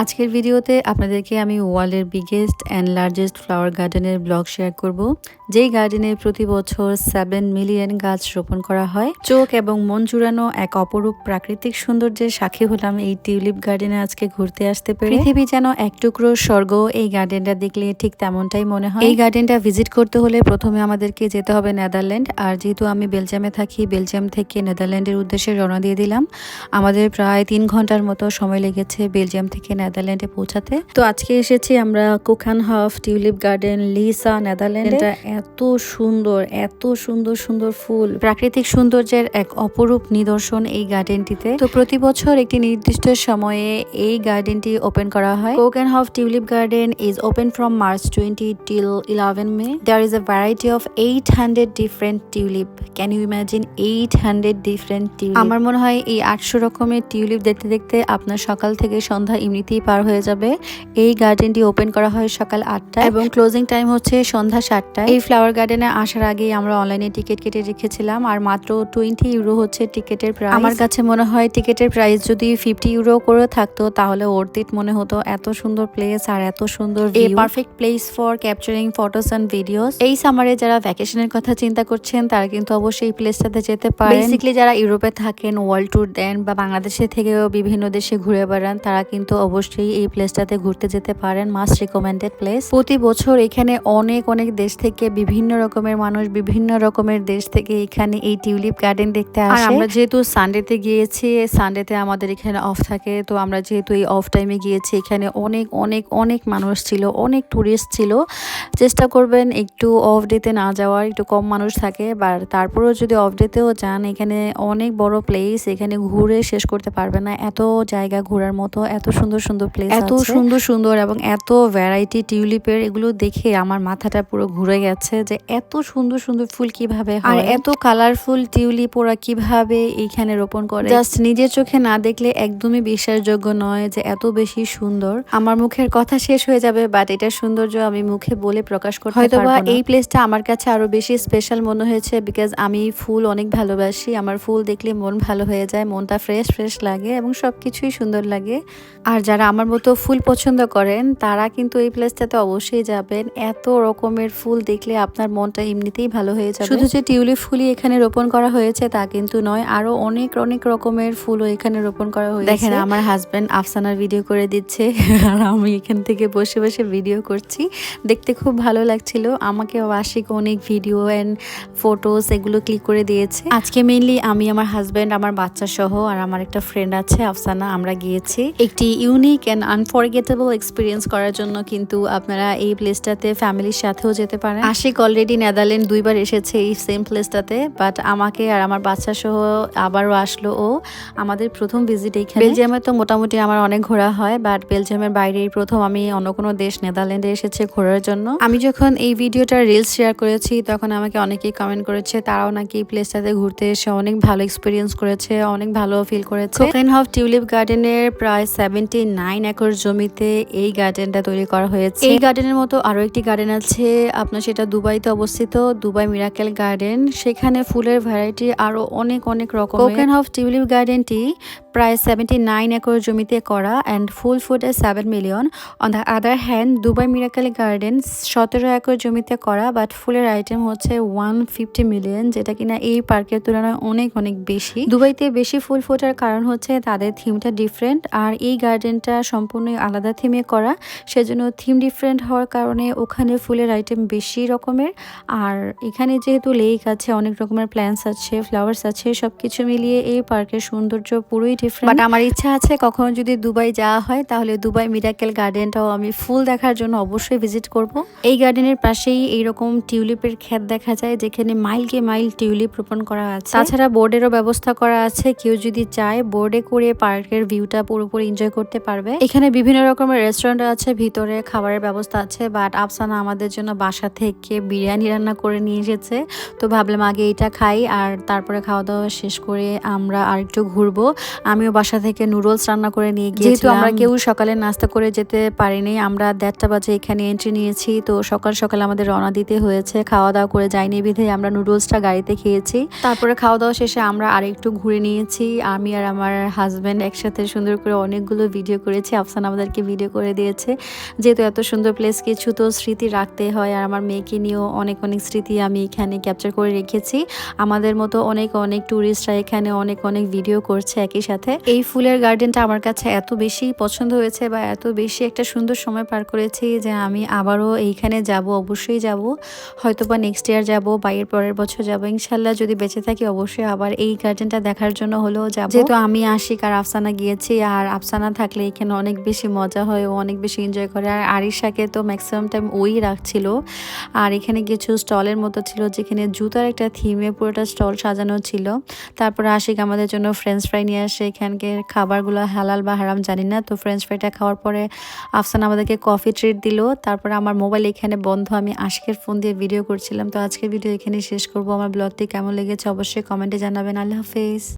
আজকের ভিডিওতে আপনাদেরকে আমি ওয়ার্ল্ডের বিগেস্ট অ্যান্ড লার্জেস্ট ফ্লাওয়ার গার্ডেনের ব্লগ শেয়ার করব, যেই গার্ডেনে প্রতি বছর সেভেন মিলিয়ন গাছ রোপণ করা হয়। চোখ এবং মন জুড়ানো এক অপরূপ প্রাকৃতিক সৌন্দর্যের সাক্ষী হলাম এই টিউলিপ গার্ডেনে আজকে ঘুরতে আসতে পেরে। পৃথিবী যেন এক টুকরো স্বর্গ, এই গার্ডেনটা দেখলে ঠিক তেমনটাই মনে হয়। এই গার্ডেনটা ভিজিট করতে হলে প্রথমে আমাদেরকে যেতে হবে নেদারল্যান্ড, আর যেহেতু আমি বেলজিয়ামে থাকি, বেলজিয়াম থেকে নেদারল্যান্ডের উদ্দেশ্যে রওনা দিয়ে দিলাম। আমাদের প্রায় তিন ঘণ্টার মতো সময় লেগেছে বেলজিয়াম থেকে নেদারল্যান্ডে পৌঁছাতে। তো আজকে এসেছি আমরা Keukenhof tulip garden Lisse Netherland. এত সুন্দর এত সুন্দর সুন্দর ফুল। প্রাকৃতিক সৌন্দর্যের এক অপরূপ নিদর্শন এই গার্ডেনটিতে। তো প্রতি বছর একটি নির্দিষ্ট সময়ে এই গার্ডেনটি ওপেন করা হয়। Keukenhof tulip garden is open from March twenty till eleven May there is a variety of eight hundred different tulip can you imagine eight hundred different tulip আমার মনে হয় এই আটশো রকমের টিউলিপ দেখতে দেখতে আপনার সকাল থেকে সন্ধ্যা এমনিতেই পার হয়ে যাবে। এই গার্ডেনটি ওপেন করা হয় সকাল আটটা এবং ক্লোজিং টাইম হচ্ছে সন্ধ্যা সাতটায়। এই ফ্লাওয়ার গার্ডেনে আসার আগেই আমরা অনলাইনে টিকিট কেটে রেখেছিলাম আর মাত্র টোয়েন্টি ইউরো হচ্ছে টিকিটের প্রাইস আমার কাছে মনে হয় টিকিটের প্রাইস যদি ফিফটি ইউরো করে থাকতো তাহলে ওর্থিট মনে হতো এত সুন্দর প্লেস আর এত সুন্দর a perfect place for capturing photos and videos এই সামারে যারা ভ্যাকেশনের কথা চিন্তা করছেন তারা কিন্তু অবশ্যই এই প্লেসটাতে যেতে পারেন। বেসিক্যালি যারা ইউরোপে থাকেন ওয়ার্ল্ড ট্যুর দেন বা বাংলাদেশে থেকেও বিভিন্ন দেশে ঘুরে বেড়ান তারা কিন্তু অবশ্যই এই প্লেসটাতে ঘুরতে যেতে পারেন মাস্ট রিকমেন্ডেড প্লেস প্রতি বছর এখানে অনেক অনেক দেশ থেকে বিভিন্ন রকমের মানুষ বিভিন্ন রকমের দেশ থেকে এখানে এই টিউলিপ গার্ডেন দেখতে আসে। আমরা যেহেতু সানডেতে গিয়েছি সানডেতে আমাদের এখানে অফ থাকে তো আমরা যেহেতু এই অফ টাইমে গিয়েছি এখানে অনেক অনেক অনেক মানুষ ছিল অনেক টুরিস্ট ছিল। চেষ্টা করবেন একটু অফ ডেতে না যাওয়ার একটু কম মানুষ থাকে বা তারপরেও যদি অফ ডেতেও যান এখানে অনেক বড় প্লেস এখানে ঘুরে শেষ করতে পারবে না। এত জায়গা ঘোরার মতো এত সুন্দর সুন্দর প্লেস এত সুন্দর সুন্দর এবং এত ভ্যারাইটি টিউলিপের এগুলো দেখে আমার মাথাটা পুরো ঘুরে গেছে যে এত সুন্দর সুন্দর ফুল কীভাবে আর এত কালারফুল টিউলিপ ওরা কীভাবে এইখানে রোপণ করে। জাস্ট নিজের চোখে না দেখলে একদমই বিশ্বাসযোগ্য নয় যে এত বেশি সুন্দর। আমার মুখের কথা শেষ হয়ে যাবে বাট এটা সৌন্দর্য আমি মুখে বলে প্রকাশ করতে হয়তো বা এই প্লেসটা আমার কাছে আরও বেশি স্পেশাল মনে হয়েছে বিকজ আমি ফুল অনেক ভালোবাসি। আমার ফুল দেখলে মন ভালো হয়ে যায় মনটা ফ্রেশ ফ্রেশ লাগে এবং সবকিছুই সুন্দর লাগে। আর যারা আমার মতো ফুল পছন্দ করেন তারা কিন্তু এই প্লেসটাতে অবশ্যই যাবেন। এত রকমের ফুল দেখলে আপনার মনটা এমনিতেই ভালো হয়ে যাবে। শুধু যে টিউলিপ ফুলই এখানে রোপণ করা হয়েছে তা কিন্তু নয় আরও অনেক অনেক রকমের ফুলও এখানে রোপণ করা হয়েছে। দেখেন আমার হাজব্যান্ড আফসানার ভিডিও করে দিচ্ছে আর আমি এখান থেকে বসে বসে ভিডিও করছি। দেখতে খুব ভালো লাগছিল। আমাকে আশিক অনেক ভিডিও অ্যান্ড ফটোস এগুলো ক্লিক করে দিয়েছে। আজকে মেইনলি আমি আমার হাজব্যান্ড আমার বাচ্চা সহ আর আমার একটা ফ্রেন্ড আছে আফসানা আমরা গিয়েছি। একটি ইউনিক অ্যান্ড আনফরগেটেবল এক্সপিরিয়েন্স করার জন্য কিন্তু আপনারা এই প্লেসটাতে ফ্যামিলির সাথেও যেতে পারেন। আশিক অলরেডি নেদারল্যান্ড দুইবার এসেছে এই সেম প্লেসটাতে বাট আমাকে আর আমার বাচ্চা সহ আবারও আসলো ও। আমাদের প্রথম ভিজিট এইখানে। বেলজিয়ামে তো মোটামুটি আমার অনেক ঘোরা হয় বাট বেলজিয়ামের বাইরে প্রথম আমি অন্য কোনো দেশ নেদারল্যান্ডে এসেছে ঘোরার জন্য। আমি যখন এই ভিডিওটা রিলস শেয়ার করেছি, তখন আমাকে অনেকেই কমেন্ট করেছে, তারাও নাকি এই প্লেসটাতে ঘুরতে এসে অনেক ভালো এক্সপিরিয়েন্স করেছে, অনেক ভালো ফিল করেছে। হফ টিউলিপ গার্ডেনের প্রায় সেভেন্টি নাইন একর জমিতে এই গার্ডেনটা তৈরি করা হয়েছে। এই গার্ডেনের মতো আরও একটি গার্ডেন আছে, আপনার সেটা দুবাইতে অবস্থিত, দুবাই মিরাকেল গার্ডেন সেখানে ফুলের ভ্যারাইটি আরও অনেক অনেক রকম কোকেন হফ টিউলিপ গার্ডেনটি প্রায় সেভেন্টি নাইন একর জমিতে করা and full a seven million on the other hand Dubai Miracle Garden সতেরো একর জমিতে করা বাট ফুলের আইটেম হচ্ছে ওয়ান ফিফটি মিলিয়ন যেটা কিনা এই পার্কের তুলনায় অনেক অনেক বেশি। দুবাইতে বেশি ফুল ফোটার কারণ হচ্ছে তাদের থিমটা ডিফারেন্ট আর এই গার্ডেনটা সম্পূর্ণ আলাদা থিমে করা। সেজন্য থিম ডিফারেন্ট হওয়ার কারণে ওখানে ফুলের আইটেম বেশি রকমের। আর এখানে যেহেতু লেক আছে, অনেক রকমের প্ল্যান্টস আছে ফ্লাওয়ার্স আছে সব কিছু মিলিয়ে এই পার্কের সৌন্দর্য পুরোই ডিফারেন্ট বাট আমার ইচ্ছা আছে কখনো যদি দুবাই যাওয়া হয়, তাহলে দুবাই মিরাকেল গার্ডেনটাও আমি ফুল দেখার জন্য অবশ্যই ভিজিট করব। এই গার্ডেনের পাশেই এইরকম টিউলিপের ক্ষেত দেখা যায়, যেখানে মাইলকে মাইল টিউলিপ রোপণ করা আছে। তাছাড়া বোর্ডেরও ব্যবস্থা করা আছে। কেউ যদি চায় বোর্ডে করে পার্কের ভিউটা পুরোপুরি এনজয় করতে পারবে। এখানে বিভিন্ন রকমের রেস্টুরেন্ট আছে, ভিতরে খাবারের ব্যবস্থা আছে বাট আফসানা আমাদের জন্য বাসা থেকে বিরিয়ানি রান্না করে নিয়ে এসেছে। তো ভাবলাম আগে এটা খাই, আর তারপরে খাওয়া দাওয়া শেষ করে আমরা আর একটু ঘুরবো। আমিও বাসা থেকে নুডলস রান্না করে নিয়ে গিয়েছিলাম। যেহেতু আমরা কেউ সকালে নাস্তা করে যেতে পারিনি আমরা দেড়টা বাজে এখানে এন্ট্রি নিয়েছি তো সকাল সকাল আমাদের রওনা দিতে হয়েছে। খাওয়া দাওয়া করে যাইনি বিধে আমরা নুডলসটা গাড়িতে খেয়েছি। তারপরে খাওয়া দাওয়া শেষে আমরা আরেকটু ঘুরে নিয়েছি। আমি আর আমার হাজব্যান্ড একসাথে সুন্দর করে অনেকগুলো ভিডিও করেছি। আফসান আমাদেরকে ভিডিও করে দিয়েছে। যেহেতু এত সুন্দর প্লেস কিছু তো স্মৃতি রাখতে হয়। আর আমার মেয়েকে নিয়েও অনেক অনেক স্মৃতি আমি এখানে ক্যাপচার করে রেখেছি। আমাদের মতো অনেক অনেক ট্যুরিস্টরা এখানে অনেক অনেক ভিডিও করছে। একই সাথে এই ফুলের গার্ডেনটা আমার কাছে এত বেশি পছন্দ হয়েছে বা এত বেশি একটা সুন্দর সময় পার করেছি যে আমি আবারও এইখানে যাব, অবশ্যই যাব। হয়তো বা নেক্সট ইয়ার যাব বা এর পরের বছর যাব। ইনশাল্লাহ যদি বেঁচে থাকি অবশ্যই আবার এই গার্ডেনটা দেখার জন্য হলেও যাব। যেহেতু আমি আশিক আর আফসানা গিয়েছি আর আফসানা থাকলে এখানে অনেক বেশি মজা হয় ও অনেক বেশি এনজয় করে। আর আরিশাকে তো ম্যাক্সিমাম টাইম ওই রাখছিল। আর এখানে কিছু স্টলের মতো ছিল যেখানে জুতার একটা থিমে পুরোটা স্টল সাজানো ছিল। তারপরে আশিক আমাদের জন্য ফ্রেঞ্চ ফ্রাই নিয়ে আসে এখানকার খাবারগুলো হালাল বা হারাম জানি না। তো ফ্রেঞ্চ ফ্রাইটা খাওয়ার পরে আফসান আমাদেরকে কফি ট্রিট দিল। তারপরে আমার মোবাইল এখানে বন্ধ। আমি আজকের ফোন দিয়ে ভিডিও করছিলাম। তো আজকের ভিডিও এখানে শেষ করব। আমার ব্লগটি কেমন লেগেছে অবশ্যই কমেন্টে জানাবেন। আল্লাহ হাফেজ।